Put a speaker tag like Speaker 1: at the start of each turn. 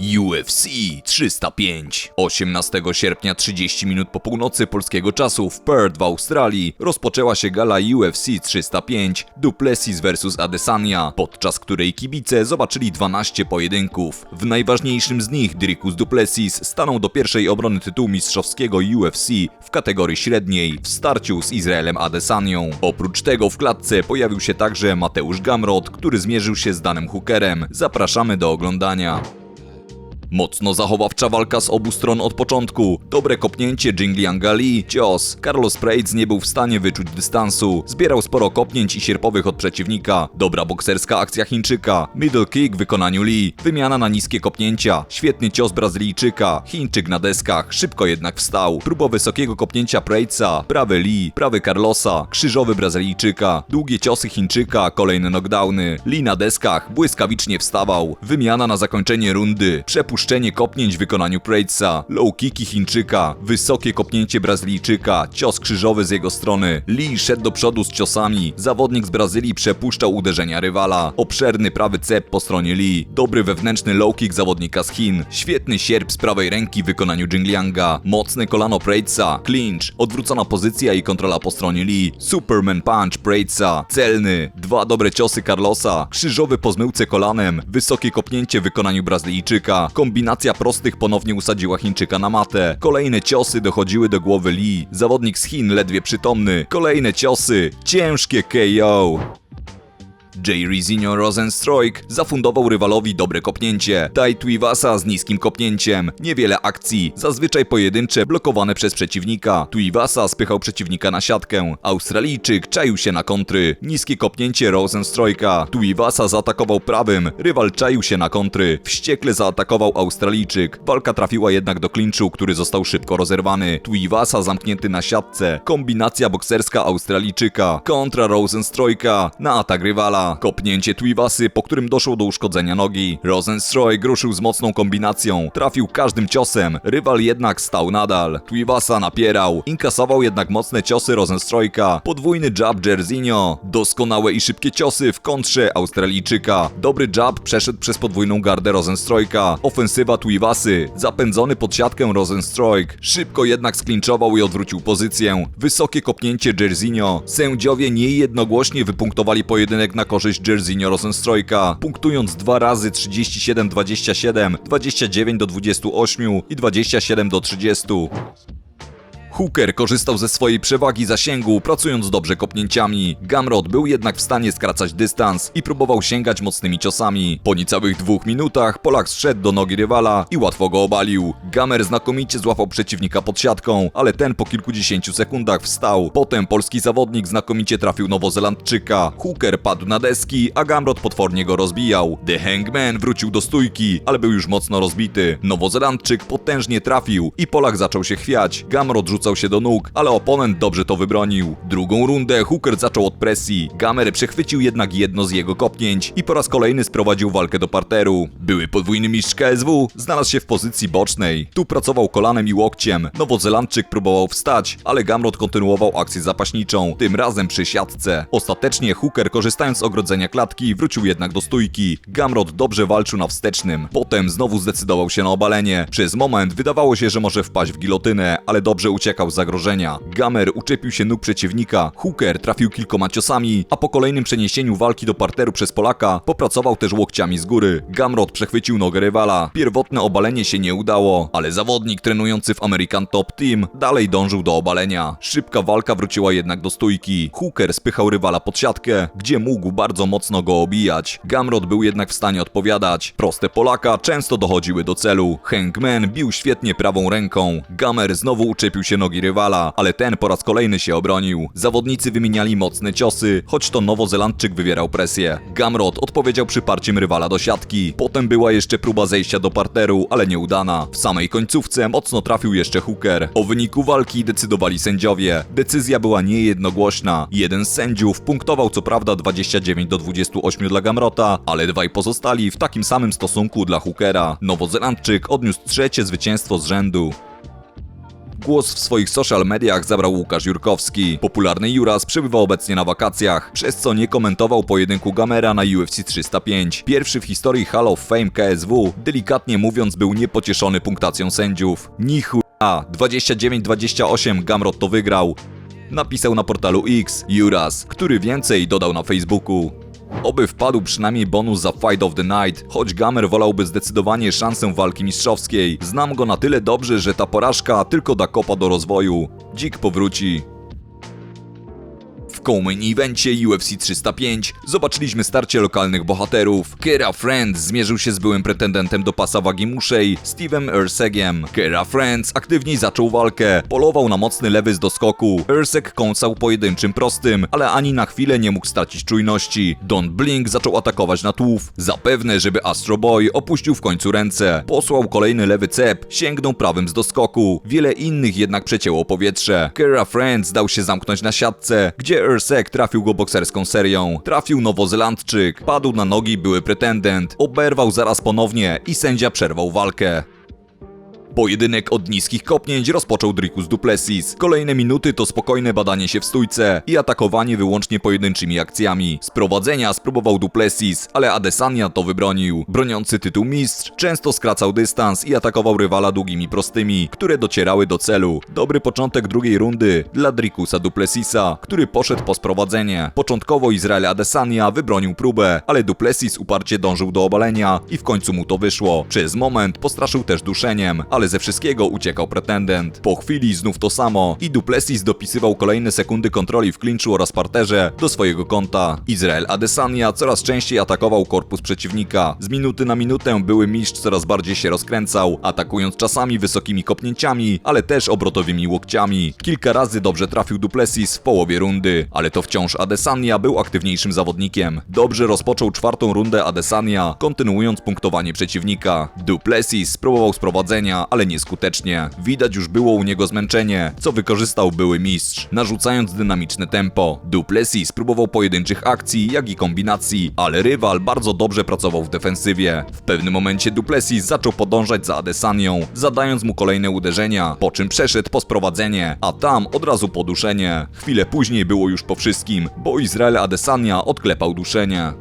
Speaker 1: UFC 305. 18 sierpnia 30 minut po północy polskiego czasu w Perth w Australii rozpoczęła się gala UFC 305 Duplessis vs Adesanya, podczas której kibice zobaczyli 12 pojedynków. W najważniejszym z nich Dricus Duplessis stanął do pierwszej obrony tytułu mistrzowskiego UFC w kategorii średniej w starciu z Izraelem Adesanią. Oprócz tego w klatce pojawił się także Mateusz Gamrot, który zmierzył się z Danem Hookerem. Zapraszamy do oglądania. Mocno zachowawcza walka z obu stron od początku. Dobre kopnięcie Jinglianga Lee, cios. Carlos Prates nie był w stanie wyczuć dystansu. Zbierał sporo kopnięć i sierpowych od przeciwnika. Dobra bokserska akcja Chińczyka. Middle kick w wykonaniu Lee. Wymiana na niskie kopnięcia. Świetny cios Brazylijczyka. Chińczyk na deskach. Szybko jednak wstał. Próba wysokiego kopnięcia Pratesa. Prawy Lee. Prawy Carlosa. Krzyżowy Brazylijczyka. Długie ciosy Chińczyka. Kolejne knockdowny. Lee na deskach. Błyskawicznie wstawał. Wymiana na zakończenie rundy. Przepuszczenie kopnięć w wykonaniu Pratesa, low kicki Chińczyka, wysokie kopnięcie Brazylijczyka, cios krzyżowy z jego strony. Lee szedł do przodu z ciosami. Zawodnik z Brazylii przepuszczał uderzenia rywala. Obszerny prawy cep po stronie Lee. Dobry wewnętrzny low kick zawodnika z Chin. Świetny sierp z prawej ręki w wykonaniu Jinglianga. Mocne kolano Pratesa. Clinch. Odwrócona pozycja i kontrola po stronie Lee. Superman punch Pratesa. Celny. Dwa dobre ciosy Carlosa. Krzyżowy po zmyłce kolanem. Wysokie kopnięcie w wykonaniu Brazylijczyka. Kombinacja prostych ponownie usadziła Chińczyka na matę. Kolejne ciosy dochodziły do głowy Lee. Zawodnik z Chin ledwie przytomny. Kolejne ciosy. Ciężkie KO. Jay Rizino Rosenstruik zafundował rywalowi dobre kopnięcie. Tai Tuivasa z niskim kopnięciem. Niewiele akcji, zazwyczaj pojedyncze, blokowane przez przeciwnika. Tuivasa spychał przeciwnika na siatkę. Australijczyk czaił się na kontry. Niskie kopnięcie Rosenstruika. Tuivasa zaatakował prawym, rywal czaił się na kontry. Wściekle zaatakował Australijczyk. Walka trafiła jednak do klinczu, który został szybko rozerwany. Tuivasa zamknięty na siatce. Kombinacja bokserska Australijczyka. Kontra Rosenstruika na atak rywala. Kopnięcie Tuivasy, po którym doszło do uszkodzenia nogi. Rosenstruik ruszył z mocną kombinacją. Trafił każdym ciosem. Rywal jednak stał nadal. Tuivasa napierał. Inkasował jednak mocne ciosy Rosenstruika. Podwójny jab Jerzinho. Doskonałe i szybkie ciosy w kontrze Australijczyka. Dobry jab przeszedł przez podwójną gardę Rosenstruika. Ofensywa Tuivasy. Zapędzony pod siatkę Rosenstruik. Szybko jednak sklinczował i odwrócił pozycję. Wysokie kopnięcie Jerzinho. Sędziowie niejednogłośnie wypunktowali pojedynek na korzyść Jerzinho Rosenstruika, punktując dwa razy 37-27, 29 do 28 i 27 do 30. Hooker korzystał ze swojej przewagi zasięgu, pracując dobrze kopnięciami. Gamrot był jednak w stanie skracać dystans i próbował sięgać mocnymi ciosami. Po niecałych dwóch minutach Polak zszedł do nogi rywala i łatwo go obalił. Gamer znakomicie złapał przeciwnika pod siatką, ale ten po kilkudziesięciu sekundach wstał. Potem polski zawodnik znakomicie trafił Nowozelandczyka. Hooker padł na deski, a Gamrot potwornie go rozbijał. The Hangman wrócił do stójki, ale był już mocno rozbity. Nowozelandczyk potężnie trafił i Polak zaczął się chwiać. Gamrot rzucał się do nóg, ale oponent dobrze to wybronił. Drugą rundę Hooker zaczął od presji. Gamer przechwycił jednak jedno z jego kopnięć i po raz kolejny sprowadził walkę do parteru. Były podwójny mistrz KSW znalazł się w pozycji bocznej. Tu pracował kolanem i łokciem. Nowozelandczyk próbował wstać, ale Gamrot kontynuował akcję zapaśniczą, tym razem przy siatce. Ostatecznie Hooker korzystając z ogrodzenia klatki wrócił jednak do stójki. Gamrot dobrze walczył na wstecznym. Potem znowu zdecydował się na obalenie. Przez moment wydawało się, że może wpaść w gilotynę, ale dobrze uciekał zagrożenia. Gamer uczepił się nóg przeciwnika, Hooker trafił kilkoma ciosami, a po kolejnym przeniesieniu walki do parteru przez Polaka popracował też łokciami z góry. Gamrot przechwycił nogę rywala. Pierwotne obalenie się nie udało, ale zawodnik trenujący w American Top Team dalej dążył do obalenia. Szybka walka wróciła jednak do stójki. Hooker spychał rywala pod siatkę, gdzie mógł bardzo mocno go obijać. Gamrot był jednak w stanie odpowiadać. Proste Polaka często dochodziły do celu. Hangman bił świetnie prawą ręką. Gamer znowu uczepił się nogi rywala, ale ten po raz kolejny się obronił. Zawodnicy wymieniali mocne ciosy, choć to Nowozelandczyk wywierał presję. Gamrot odpowiedział przyparciem rywala do siatki. Potem była jeszcze próba zejścia do parteru, ale nieudana. W samej końcówce mocno trafił jeszcze Hooker. O wyniku walki decydowali sędziowie. Decyzja była niejednogłośna. Jeden z sędziów punktował co prawda 29 do 28 dla Gamrota, ale dwaj pozostali w takim samym stosunku dla Hookera. Nowozelandczyk odniósł trzecie zwycięstwo z rzędu. Głos w swoich social mediach zabrał Łukasz Jurkowski. Popularny Juras przebywa obecnie na wakacjach, przez co nie komentował pojedynku Gamera na UFC 305. Pierwszy w historii Hall of Fame KSW, delikatnie mówiąc, był niepocieszony punktacją sędziów. Nichu a 29-28 Gamrot to wygrał. Napisał na portalu X Juras, który więcej dodał na Facebooku. Oby wpadł przynajmniej bonus za Fight of the Night, choć Gamer wolałby zdecydowanie szansę walki mistrzowskiej. Znam go na tyle dobrze, że ta porażka tylko da kopa do rozwoju. Dzik powróci. W co-main evencie UFC 305 zobaczyliśmy starcie lokalnych bohaterów. Kera Friends zmierzył się z byłym pretendentem do pasa wagi muszej, Steve'em Ersegiem. Kera Friends aktywniej zaczął walkę, polował na mocny lewy z doskoku. Erseg kąsał pojedynczym prostym, ale ani na chwilę nie mógł stracić czujności. Don Blink zaczął atakować na tłów. Zapewne, żeby Astro Boy opuścił w końcu ręce. Posłał kolejny lewy cep, sięgnął prawym z doskoku. Wiele innych jednak przecięło powietrze. Kera Friends dał się zamknąć na siatce, gdzie Ersek trafił go bokserską serią. Trafił Nowozelandczyk, padł na nogi były pretendent, oberwał zaraz ponownie i sędzia przerwał walkę. Pojedynek od niskich kopnięć rozpoczął Dricus Duplessis. Kolejne minuty to spokojne badanie się w stójce i atakowanie wyłącznie pojedynczymi akcjami. Z prowadzenia spróbował Duplessis, ale Adesanya to wybronił. Broniący tytuł mistrz często skracał dystans i atakował rywala długimi prostymi, które docierały do celu. Dobry początek drugiej rundy dla Dricusa Duplessisa, który poszedł po sprowadzenie. Początkowo Izrael Adesanya wybronił próbę, ale Duplessis uparcie dążył do obalenia i w końcu mu to wyszło. Przez moment postraszył też duszeniem, ale ze wszystkiego uciekał pretendent. Po chwili znów to samo i Duplessis dopisywał kolejne sekundy kontroli w klinczu oraz parterze do swojego konta. Izrael Adesanya coraz częściej atakował korpus przeciwnika. Z minuty na minutę były mistrz coraz bardziej się rozkręcał, atakując czasami wysokimi kopnięciami, ale też obrotowymi łokciami. Kilka razy dobrze trafił Duplessis w połowie rundy, ale to wciąż Adesanya był aktywniejszym zawodnikiem. Dobrze rozpoczął czwartą rundę Adesanya, kontynuując punktowanie przeciwnika. Duplessis spróbował sprowadzenia, ale nieskutecznie. Widać już było u niego zmęczenie, co wykorzystał były mistrz, narzucając dynamiczne tempo. Duplessis próbował pojedynczych akcji, jak i kombinacji, ale rywal bardzo dobrze pracował w defensywie. W pewnym momencie Duplessis zaczął podążać za Adesanią, zadając mu kolejne uderzenia, po czym przeszedł po sprowadzenie, a tam od razu poduszenie. Chwilę później było już po wszystkim, bo Izrael Adesanya odklepał duszenie.